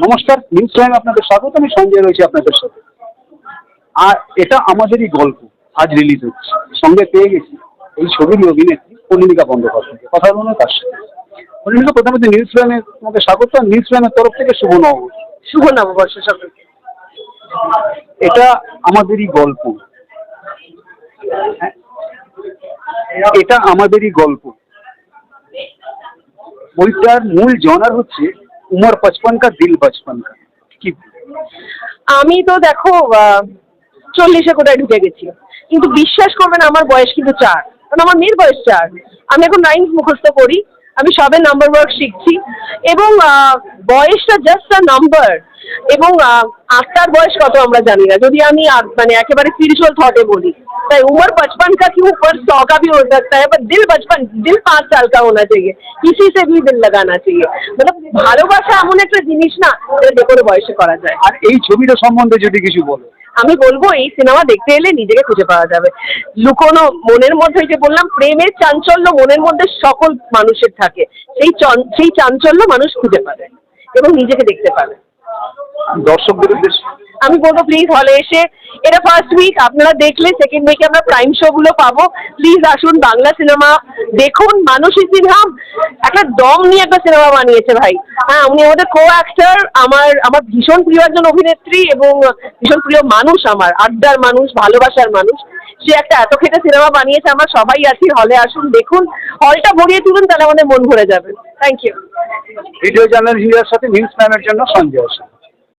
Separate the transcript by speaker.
Speaker 1: নমস্কার news time আপনাদের স্বাগত আমি সঞ্জয় রয়েছি আপনাদের সাথে। আর এটা আমাদেরই গল্প আজ রিলিজ হচ্ছে। সঙ্গে পেয়ে গেছি। এই ছবির অভিনেত্রী পরিণিকা বন্দ্যোপাধ্যায়। কথা বলুন তার সাথে। পরিণিকা প্রথমত নিউজ টাইমে তোমাকে স্বাগত। নিউজ টাইমের তরফ থেকে শুভ নববর্ষ।
Speaker 2: শুভ নববর্ষ সকলকে।
Speaker 1: এটা আমাদেরই গল্প। হ্যাঁ, এটা আমাদেরই গল্প। বইটার মূল জনার হচ্ছে উমর পচপন কা, দিল বচপন কা? কি?
Speaker 2: আমি তো দেখো চল্লিশে কোথায় ঢুকে গেছি। কিন্তু বিশ্বাস করবেন, আমার বয়স কিন্তু চার। কারণ আমার মেয়ের বয়স চার। আমি এখন নাইন্থ মুখস্থ করি। আমি সবে নাম্বার ওয়ার্ক শিখছি। এবং বয়সটা জাস্ট আ নাম্বার এবং আহ, আত্মার বয়স কত আমরা জানি না যদি আমি আ- মানে একেবারে স্পিরিচুয়াল থটে বলি তাই उम्र बचपन का क्यों पर सौ का भी हो सकता है पर दिल बचपन दिल पाँच साल का होना चाहिए किसी से भी दिल लगाना चाहिए मतलब ভালোবাসা এমন একটা জিনিস না যেটা যে কোনো বয়সে করা যায়
Speaker 1: আর এই ছবিটা সম্বন্ধে যদি কিছু বলো
Speaker 2: আমি বলবো এই সিনেমা দেখতে এলে নিজেকে খুঁজে পাওয়া যাবে লুকোনো মনের মধ্যে ওই যে বললাম প্রেমের চাঞ্চল্য মনের মধ্যে সকল মানুষের থাকে সেই চন- সেই চাঞ্চল্য মানুষ খুঁজে পাবে এবং নিজেকে দেখতে পাবে
Speaker 1: দর্শকদের উদ্দেশ্যে?
Speaker 2: আমি বলব প্লিজ হলে এসে এটা ফার্স্ট উইক আপনারা দেখলে সেকেন্ড উইকে আমরা প্রাইম শো গুলো পাবো। প্লিজ আসুন বাংলা সিনেমা দেখুন মানসী সিনহা একটা দম নিয়ে একটা সিনেমা বানিয়েছে ভাই। হ্যাঁ উনি আমাদের কো অ্যাক্টর আমার আমার ভীষণ প্রিয় একজন অভিনেত্রী এবং ভীষণ প্রিয় মানুষ আমার আড্ডার মানুষ ভালোবাসার মানুষ। সে একটা এত খেটে সিনেমা বানিয়েছে আমরা সবাই আছি হলে আসুন দেখুন। হলটা ভরিয়ে তুলুন তাহলে আমাদের মন ভরে যাবে। থ্যাংক ইউ
Speaker 1: ভিডিও জার্নালিস্টের সাথে নিউজ টাইমের জন্য সঞ্জয়